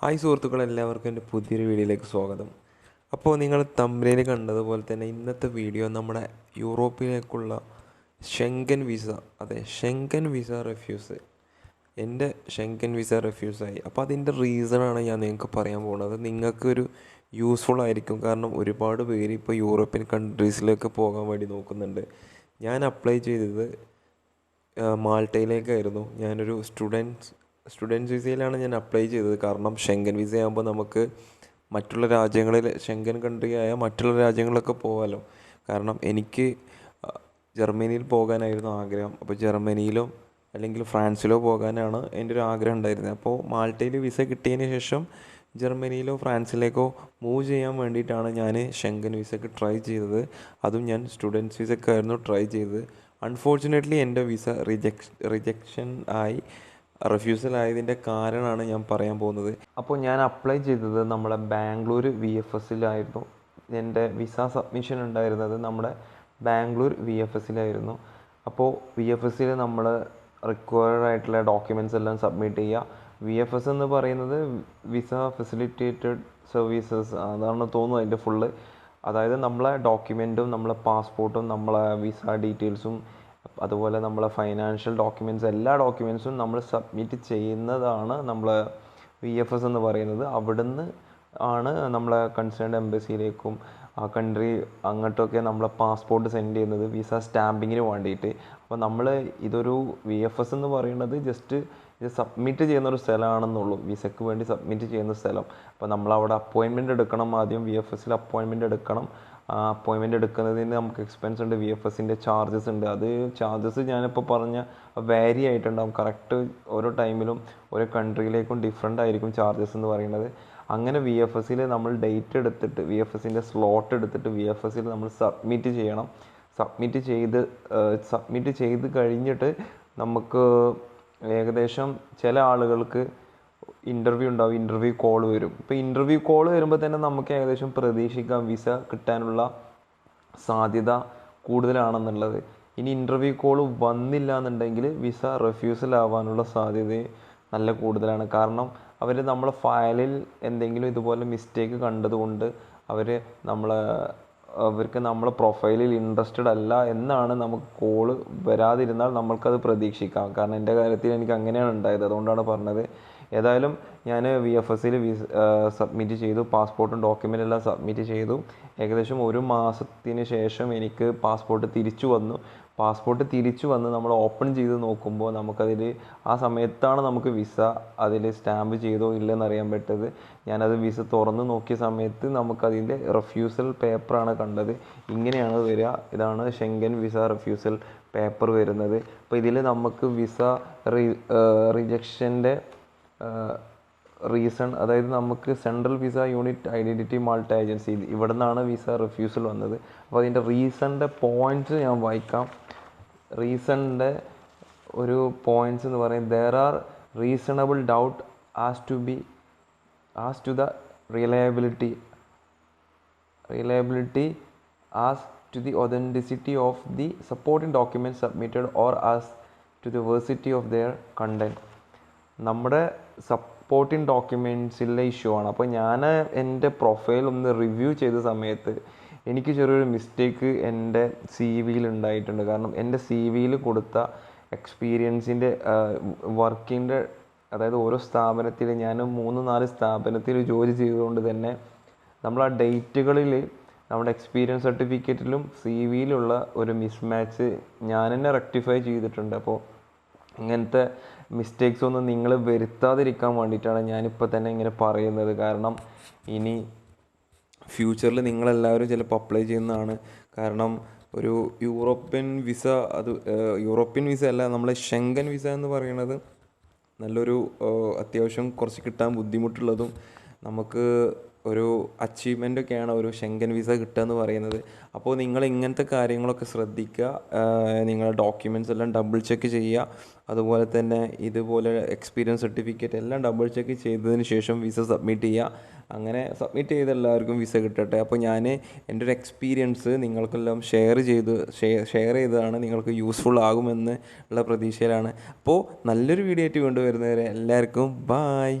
Hi സുഹൃത്തുക്കൾ എല്ലാവർക്കും എന്റെ പുതിയൊരു വീഡിയോയിലേക്ക് സ്വാഗതം. അപ്പോൾ നിങ്ങൾ തമ്മിൽ കണ്ടതുപോലെ തന്നെ ഇന്നത്തെ വീഡിയോ നമ്മുടെ യൂറോപ്പിലേക്കുള്ള ഷെങ്കൻ വിസ അതെ ഷെങ്കൻ വിസ റെഫ്യൂസ് എന്റെ ഷെങ്കൻ വിസ റെഫ്യൂസായി അപ്പോൾ അതിന്റെ റീസണാണ് ഞാൻ നിങ്ങൾക്ക് പറയാൻ പോകുന്നത്. നിങ്ങൾക്കൊരു യൂസ്ഫുൾ ആയിരിക്കും. കാരണം ഒരുപാട് പേര് ഇപ്പോൾ യൂറോപ്യൻ കൺട്രീസിലേക്ക് പോകാൻ വേണ്ടി നോക്കുന്നുണ്ട്. ഞാൻ അപ്ലൈ ചെയ്തത് മാൾട്ടയിലേക്കായിരുന്നു. ഞാനൊരു സ്റ്റുഡൻസ് സ്റ്റുഡൻസ് വിസയിലാണ് ഞാൻ അപ്ലൈ ചെയ്തത്. കാരണം ഷെങ്കൻ വിസ ആകുമ്പോൾ നമുക്ക് മറ്റുള്ള രാജ്യങ്ങളിൽ ഷെങ്കൻ കൺട്രി ആയ മറ്റുള്ള രാജ്യങ്ങളിലൊക്കെ പോകാമല്ലോ കാരണം എനിക്ക് ജർമ്മനിയിൽ പോകാനായിരുന്നു ആഗ്രഹം. അപ്പോൾ ജർമ്മനിയിലോ അല്ലെങ്കിൽ ഫ്രാൻസിലോ പോകാനാണ് എന്റെ ഒരു ആഗ്രഹം ഉണ്ടായിരുന്നത്. അപ്പോൾ മാൾട്ടയിൽ വിസ കിട്ടിയതിന് ശേഷം ജർമ്മനിയിലോ ഫ്രാൻസിലേക്കോ മൂവ് ചെയ്യാൻ വേണ്ടിയിട്ടാണ് ഞാൻ ഷെങ്കൻ വിസയ്ക്ക് ട്രൈ ചെയ്തത്. അതും ഞാൻ സ്റ്റുഡൻസ് വിസയ്ക്കായിരുന്നു ട്രൈ ചെയ്തത്. അൺഫോർച്ചുനേറ്റ്ലി എന്റെ വിസ റിജക്ഷൻ റിജക്ഷൻ ആയി. റിഫ്യൂസൽ ആയതിന്റെ കാരണമാണ് ഞാൻ പറയാൻ പോകുന്നത്. അപ്പോൾ ഞാൻ അപ്ലൈ ചെയ്തത് നമ്മുടെ ബാംഗ്ലൂർ വി എഫ് എസിലായിരുന്നു എന്റെ വിസ സബ്മിഷൻ ഉണ്ടായിരുന്നത് നമ്മുടെ ബാംഗ്ലൂർ വി എഫ് എസിലായിരുന്നു അപ്പോൾ വി എഫ് എസിൽ നമ്മൾ റിക്വയർഡ് ആയിട്ടുള്ള ഡോക്യുമെന്റ്സ് എല്ലാം സബ്മിറ്റ് ചെയ്യുക. വി എഫ് എസ് എന്ന് പറയുന്നത് വിസ ഫെസിലിറ്റേറ്റഡ് സർവീസസ് അതാണ് തോന്നുന്നു അതിന്റെ ഫുള്ള് അതായത് നമ്മളെ ഡോക്യുമെന്റും നമ്മളെ പാസ്പോർട്ടും നമ്മളെ വിസ ഡീറ്റെയിൽസും അതുപോലെ നമ്മളെ ഫൈനാൻഷ്യൽ ഡോക്യുമെന്റ്സ് എല്ലാ ഡോക്യുമെന്റ്സും നമ്മൾ സബ്മിറ്റ് ചെയ്യുന്നതാണ് നമ്മൾ വി എഫ് എസ് എന്ന് പറയുന്നത്. അവിടുന്ന് ആണ് നമ്മളെ കൺസേൺഡ് എംബസിയിലേക്കും ആ കൺട്രി അങ്ങോട്ടൊക്കെ നമ്മളെ പാസ്പോർട്ട് സെൻഡ് ചെയ്യുന്നത് വിസ സ്റ്റാമ്പിങ്ങിന് വേണ്ടിയിട്ട്. അപ്പോൾ നമ്മൾ ഇതൊരു വി എഫ് എസ് എന്ന് പറയുന്നത് ജസ്റ്റ് ഇത് സബ്മിറ്റ് ചെയ്യുന്ന ഒരു സ്ഥലമാണെന്നുള്ളൂ. വിസയ്ക്ക് വേണ്ടി സബ്മിറ്റ് ചെയ്യുന്ന സ്ഥലം. അപ്പോൾ നമ്മളവിടെ അപ്പോയിൻമെന്റ് എടുക്കണം ആദ്യം വി എഫ് എസിൽ അപ്പോയിൻമെന്റ് എടുക്കണം. അപ്പോയിൻമെന്റ് എടുക്കുന്നതിന് നമുക്ക് എക്സ്പെൻസ് ഉണ്ട്. വി എഫ് എസിന്റെ ചാർജസ് ഉണ്ട്. അത് ചാർജസ് ഞാനിപ്പോൾ പറഞ്ഞ വാരി ആയിട്ടുണ്ടാവും. കറക്റ്റ് ഓരോ ടൈമിലും ഓരോ കൺട്രിയിലേക്കും ഡിഫറെന്റ് ആയിരിക്കും ചാർജസ് എന്ന് പറയുന്നത്. അങ്ങനെ വി എഫ് എസിൽ നമ്മൾ ഡേറ്റ് എടുത്തിട്ട് വി എഫ് എസിന്റെ സ്ലോട്ട് എടുത്തിട്ട് വി എഫ് എസിൽ നമ്മൾ സബ്മിറ്റ് ചെയ്യണം. സബ്മിറ്റ് ചെയ്ത് സബ്മിറ്റ് ചെയ്ത് കഴിഞ്ഞിട്ട് നമുക്ക് ഏകദേശം ചില ആളുകൾക്ക് ഇന്റർവ്യൂ ഉണ്ടാവും ഇന്റർവ്യൂ കോൾ വരും. ഇപ്പോൾ ഇന്റർവ്യൂ കോൾ വരുമ്പോൾ തന്നെ നമുക്ക് ഏകദേശം പ്രതീക്ഷിക്കാം വിസ കിട്ടാനുള്ള സാധ്യത കൂടുതലാണെന്നുള്ളത്. ഇനി ഇന്റർവ്യൂ കോൾ വന്നില്ല എന്നുണ്ടെങ്കിൽ വിസ റെഫ്യൂസൽ ആവാനുള്ള സാധ്യത നല്ല കൂടുതലാണ്. കാരണം അവർ നമ്മളെ ഫയലിൽ എന്തെങ്കിലും ഇതുപോലെ മിസ്റ്റേക്ക് കണ്ടതുകൊണ്ട് അവർ നമ്മളെ അവർക്ക് നമ്മളെ പ്രൊഫൈലിൽ ഇൻട്രസ്റ്റഡ് അല്ല എന്നാണ് നമുക്ക് കോൾ വരാതിരുന്നാൽ നമ്മൾക്കത് പ്രതീക്ഷിക്കാം. കാരണം എന്റെ കാര്യത്തിൽ എനിക്ക് അങ്ങനെയാണ് ഉണ്ടായത്. അതുകൊണ്ടാണ് പറഞ്ഞത്. ഏതായാലും ഞാൻ വി എഫ് എസിൽ വിസ സബ്മിറ്റ് ചെയ്തു. പാസ്പോർട്ടും ഡോക്യുമെന്റ് എല്ലാം സബ്മിറ്റ് ചെയ്തു. ഏകദേശം ഒരു മാസത്തിന് ശേഷം എനിക്ക് പാസ്പോർട്ട് തിരിച്ചു വന്നു. പാസ്പോർട്ട് തിരിച്ചു വന്ന് നമ്മൾ ഓപ്പൺ ചെയ്ത് നോക്കുമ്പോൾ നമുക്കതിൽ ആ സമയത്താണ് നമുക്ക് വിസ അതിൽ സ്റ്റാമ്പ് ചെയ്തോ ഇല്ലെന്ന് അറിയാൻ പറ്റത്. ഞാനത് വിസ തുറന്ന് നോക്കിയ സമയത്ത് നമുക്കതിന്റെ റെഫ്യൂസൽ പേപ്പറാണ് കണ്ടത്. ഇങ്ങനെയാണ് വരിക. ഇതാണ് ഷെങ്കൻ വിസ റെഫ്യൂസൽ പേപ്പർ വരുന്നത്. അപ്പോൾ ഇതിൽ നമുക്ക് വിസ റിജക്ഷന്റെ റീസൺ അതായത് നമുക്ക് central visa unit identity Malta agency ഇവിടെ നിന്നാണ് വിസ റിഫ്യൂസൽ വന്നത്. അപ്പോൾ അതിന്റെ റീസണിന്റെ പോയിന്റ്സ് ഞാൻ വായിക്കാം. റീസണിന്റെ ഒരു പോയിന്റ്സ് എന്ന് പറയുന്നത് there are reasonable doubt as to be as to the reliability reliability as to the authenticity of the supporting document submitted or as to the veracity of their content നമ്മുടെ supporting ഡോക്യുമെന്റ്സിലെ issue ആണ്. അപ്പോൾ ഞാൻ എന്റെ profile ഒന്ന് review ചെയ്ത സമയത്ത് എനിക്ക് ചെറിയൊരു മിസ്റ്റേക്ക് എന്റെ സി വിയിൽ ഉണ്ടായിട്ടുണ്ട്. കാരണം എന്റെ സി വിയിൽ കൊടുത്ത എക്സ്പീരിയൻസിന്റെ വർക്കിന്റെ അതായത് ഓരോ സ്ഥാപനത്തിൽ ഞാൻ മൂന്ന് നാല് സ്ഥാപനത്തിൽ ജോലി ചെയ്തുകൊണ്ട് തന്നെ നമ്മൾ ആ ഡേറ്റുകളിൽ നമ്മുടെ എക്സ്പീരിയൻസ് സർട്ടിഫിക്കറ്റിലും സി വിയിലുള്ള ഒരു മിസ്മാച്ച് ഞാൻ തന്നെ റെക്ടിഫൈ ചെയ്തിട്ടുണ്ട്. അപ്പോൾ ഇങ്ങനത്തെ മിസ്റ്റേക്സ് ഒന്നും നിങ്ങൾ വരുത്താതിരിക്കാൻ വേണ്ടിയിട്ടാണ് ഞാനിപ്പോൾ തന്നെ ഇങ്ങനെ പറയുന്നത്. കാരണം ഇനി ഫ്യൂച്ചറിൽ നിങ്ങളെല്ലാവരും ചിലപ്പോൾ അപ്ലൈ ചെയ്യുന്നതാണ്. കാരണം ഒരു യൂറോപ്യൻ വിസ അത് യൂറോപ്യൻ വിസ അല്ല നമ്മളെ ഷെങ്കൻ വിസ എന്ന് പറയുന്നത് നല്ലൊരു അത്യാവശ്യം കുറച്ച് കിട്ടാൻ ബുദ്ധിമുട്ടുള്ളതും നമുക്ക് ഒരു അച്ചീവ്മെന്റ് ഒക്കെയാണ് ഒരു ഷെങ്കൻ വിസ കിട്ടുക എന്ന് പറയുന്നത്. അപ്പോൾ നിങ്ങൾ ഇങ്ങനത്തെ കാര്യങ്ങളൊക്കെ ശ്രദ്ധിക്കുക. നിങ്ങളുടെ ഡോക്യുമെന്റ്സ് എല്ലാം ഡബിൾ ചെക്ക് ചെയ്യുക. അതുപോലെ തന്നെ ഇതുപോലെ എക്സ്പീരിയൻസ് സർട്ടിഫിക്കറ്റ് എല്ലാം ഡബിൾ ചെക്ക് ചെയ്തതിന് ശേഷം വിസ സബ്മിറ്റ് ചെയ്യുക. അങ്ങനെ സബ്മിറ്റ് ചെയ്ത എല്ലാവർക്കും വിസ കിട്ടട്ടെ. അപ്പോൾ ഞാൻ എന്റെ ഒരു എക്സ്പീരിയൻസ് നിങ്ങൾക്കെല്ലാം ഷെയർ ചെയ്ത് ഷെയർ ചെയ്തതാണ്. നിങ്ങൾക്ക് യൂസ്ഫുൾ ആകുമെന്ന് ഉള്ള പ്രതീക്ഷയിലാണ്. അപ്പോൾ നല്ലൊരു വീഡിയോ ആയിട്ട് കൊണ്ടുവരുന്നവരെ എല്ലാവർക്കും ബായ്